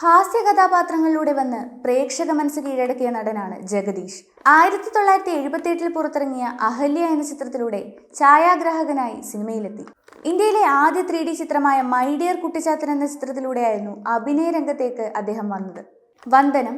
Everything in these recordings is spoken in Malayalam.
ഹാസ്യ കഥാപാത്രങ്ങളിലൂടെ വന്ന് പ്രേക്ഷക മനസ്സ് കീഴടക്കിയ നടനാണ് ജഗദീഷ്. ആയിരത്തി തൊള്ളായിരത്തി എഴുപത്തി എട്ടിൽ പുറത്തിറങ്ങിയ അഹല്യ എന്ന ചിത്രത്തിലൂടെ ഛായാഗ്രാഹകനായി സിനിമയിലെത്തി. ഇന്ത്യയിലെ ആദ്യ ത്രീ ഡി ചിത്രമായ മൈ ഡിയർ കുട്ടിച്ചാത്തൻ എന്ന ചിത്രത്തിലൂടെയായിരുന്നു അഭിനയ രംഗത്തേക്ക് അദ്ദേഹം വന്നത്. വന്ദനം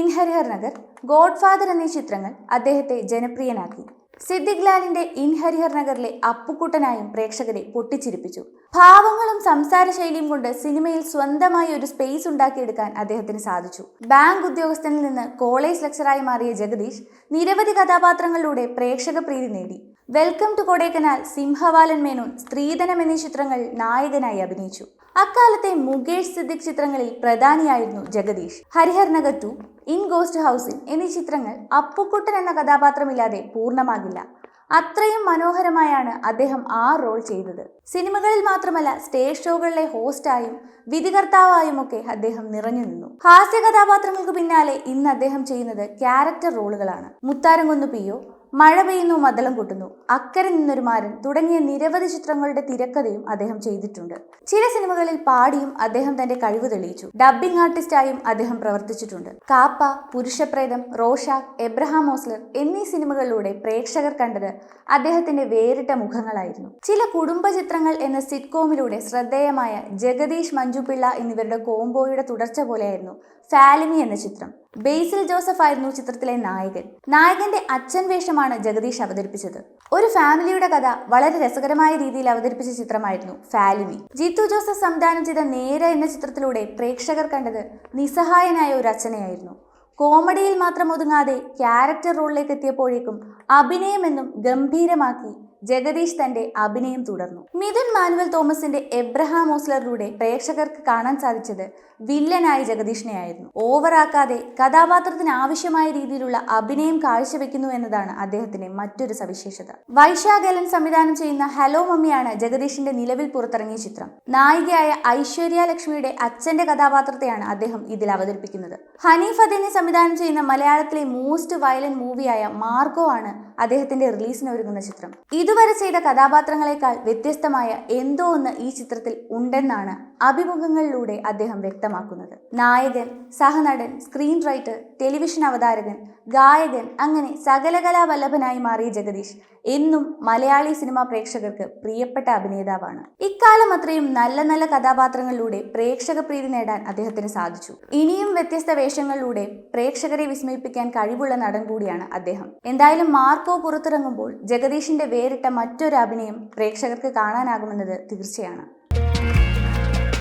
ഇൻഹരിഹർ നഗർ ഗോഡ്ഫാദർ എന്നീ ചിത്രങ്ങൾ അദ്ദേഹത്തെ ജനപ്രിയനാക്കി. സിദ്ദിഖ് ലാലിന്റെ ഇൻഹരിഹർ നഗറിലെ അപ്പുക്കുട്ടനായും പ്രേക്ഷകരെ പൊട്ടിച്ചിരിപ്പിച്ചു. ഭാവങ്ങളും സംസാര ശൈലിയും കൊണ്ട് സിനിമയിൽ സ്വന്തമായി ഒരു സ്പേസ് ഉണ്ടാക്കിയെടുക്കാൻ അദ്ദേഹത്തിന് സാധിച്ചു. ബാങ്ക് ഉദ്യോഗസ്ഥനിൽ നിന്ന് കോളേജ് ലെക്ചറായി മാറിയ ജഗദീഷ് നിരവധി കഥാപാത്രങ്ങളിലൂടെ പ്രേക്ഷക പ്രീതി നേടി. വെൽക്കം ടു കൊടൈക്കനാൽ സിംഹവാലൻ മേനോൻ സ്ത്രീധനം എന്നീ ചിത്രങ്ങളിൽ നായകനായി അഭിനയിച്ചു. അക്കാലത്തെ മുകേഷ് സിദ്ദിഖ് ചിത്രങ്ങളിൽ പ്രധാനിയായിരുന്നു Jagadish. Harihar Nagar two in ghost ഹൗസിൽ എന്നീ ചിത്രങ്ങൾ അപ്പുക്കുട്ടൻ എന്ന കഥാപാത്രമില്ലാതെ പൂർണമാകില്ല. അത്രയും മനോഹരമായാണ് അദ്ദേഹം ആ റോൾ ചെയ്തത്. സിനിമകളിൽ മാത്രമല്ല സ്റ്റേജ് ഷോകളിലെ ഹോസ്റ്റായും വിധികർത്താവായും ഒക്കെ അദ്ദേഹം നിറഞ്ഞു നിന്നു. ഹാസ്യ കഥാപാത്രങ്ങൾക്ക് പിന്നാലെ ഇന്ന് അദ്ദേഹം ചെയ്യുന്നത് ക്യാരക്ടർ റോളുകളാണ് മുത്താരം കൊന്നു പിയോ മഴ പെയ്യുന്നു മദ്ദളം കൂട്ടുന്നു. അക്കരെ നിന്നൊരു മാരൻ തുടങ്ങിയ നിരവധി ചിത്രങ്ങളുടെ തിരക്കഥയും അദ്ദേഹം ചെയ്തിട്ടുണ്ട്. ചില സിനിമകളിൽ പാടിയും അദ്ദേഹം തന്റെ കഴിവ് തെളിയിച്ചു. ഡബ്ബിംഗ് ആർട്ടിസ്റ്റായും അദ്ദേഹം പ്രവർത്തിച്ചിട്ടുണ്ട്. Kaapa Purushapretham Rorschach Abraham Ozler എന്നീ സിനിമകളിലൂടെ പ്രേക്ഷകർ കണ്ടത് അദ്ദേഹത്തിന്റെ വേറിട്ട മുഖങ്ങളായിരുന്നു. ചില കുടുംബ ചിത്രങ്ങൾ എന്ന സിറ്റ്കോമിലൂടെ ശ്രദ്ധേയമായ ജഗദീഷ് മഞ്ജുപിള്ള എന്നിവരുടെ കോംബോയുടെ തുടർച്ച പോലെയായിരുന്നു ഫാലിമി എന്ന ചിത്രം. ബേസിൽ ജോസഫ് ആയിരുന്നു ചിത്രത്തിലെ നായകൻ. നായകന്റെ അച്ഛൻ വേഷമാണ് ജഗദീഷ് അവതരിപ്പിച്ചത്. ഒരു ഫാമിലിയുടെ കഥ വളരെ രസകരമായ രീതിയിൽ അവതരിപ്പിച്ച ചിത്രമായിരുന്നു ഫാലിമി. ജീത്തു ജോസഫ് സംവിധാനം ചെയ്ത നേര എന്ന ചിത്രത്തിലൂടെ പ്രേക്ഷകർ കണ്ടത് നിസ്സഹായനായ ഒരു അച്ഛനെയായിരുന്നു. കോമഡിയിൽ മാത്രം ഒതുങ്ങാതെ ക്യാരക്ടർ റോളിലേക്ക് എത്തിയപ്പോഴേക്കും അഭിനയമെന്നും ഗംഭീരമാക്കി ജഗദീഷ് തന്റെ അഭിനയം തുടർന്നു. മിഥുൻ മാനുവൽ തോമസിന്റെ എബ്രഹാം ഓസ്ലറിലൂടെ പ്രേക്ഷകർക്ക് കാണാൻ സാധിച്ചത് വില്ലനായ ജഗദീഷിനെയായിരുന്നു. ഓവറാക്കാതെ കഥാപാത്രത്തിന് ആവശ്യമായ രീതിയിലുള്ള അഭിനയം കാഴ്ചവെക്കുന്നു എന്നതാണ് അദ്ദേഹത്തിന്റെ മറ്റൊരു സവിശേഷത. വൈശാഖലൻ സംവിധാനം ചെയ്യുന്ന ഹലോ മമ്മിയാണ് ജഗദീഷിന്റെ നിലവിൽ പുറത്തിറങ്ങിയ ചിത്രം. നായികയായ ഐശ്വര്യ ലക്ഷ്മിയുടെ അച്ഛന്റെ കഥാപാത്രത്തെയാണ് അദ്ദേഹം ഇതിൽ അവതരിപ്പിക്കുന്നത്. ഹനീഫ് അദ്ദേഹം സംവിധാനം ചെയ്യുന്ന മലയാളത്തിലെ മോസ്റ്റ് വയലന്റ് മൂവിയായ മാർഗോ ആണ് അദ്ദേഹത്തിന്റെ റിലീസിന് ഒരുങ്ങുന്ന ചിത്രം. ഇതുവരെ ചെയ്ത കഥാപാത്രങ്ങളെക്കാൾ വ്യത്യസ്തമായ എന്തോ ഒന്ന് ഈ ചിത്രത്തിൽ ഉണ്ടെന്നാണ് അഭിമുഖങ്ങളിലൂടെ അദ്ദേഹം വ്യക്തമാക്കുന്നത്. നായകൻ സഹനടൻ സ്ക്രീൻ റൈറ്റർ ടെലിവിഷൻ അവതാരകൻ ഗായകൻ അങ്ങനെ സകലകലാവല്ലഭനായി മാറിയ ജഗദീഷ് എന്നും മലയാളി സിനിമാ പ്രേക്ഷകർക്ക് പ്രിയപ്പെട്ട അഭിനേതാവാണ്. ഇക്കാലം അത്രയും നല്ല നല്ല കഥാപാത്രങ്ങളിലൂടെ പ്രേക്ഷക പ്രീതി നേടാൻ അദ്ദേഹത്തിന് സാധിച്ചു. ഇനിയും വ്യത്യസ്ത വേഷങ്ങളിലൂടെ പ്രേക്ഷകരെ വിസ്മയിപ്പിക്കാൻ കഴിവുള്ള നടൻ കൂടിയാണ് അദ്ദേഹം. എന്തായാലും മാർക്കോ പുറത്തിറങ്ങുമ്പോൾ ജഗദീഷിന്റെ വേറിട്ട മറ്റൊരു അഭിനയം പ്രേക്ഷകർക്ക് കാണാനാകുമെന്നത് തീർച്ചയാണ്.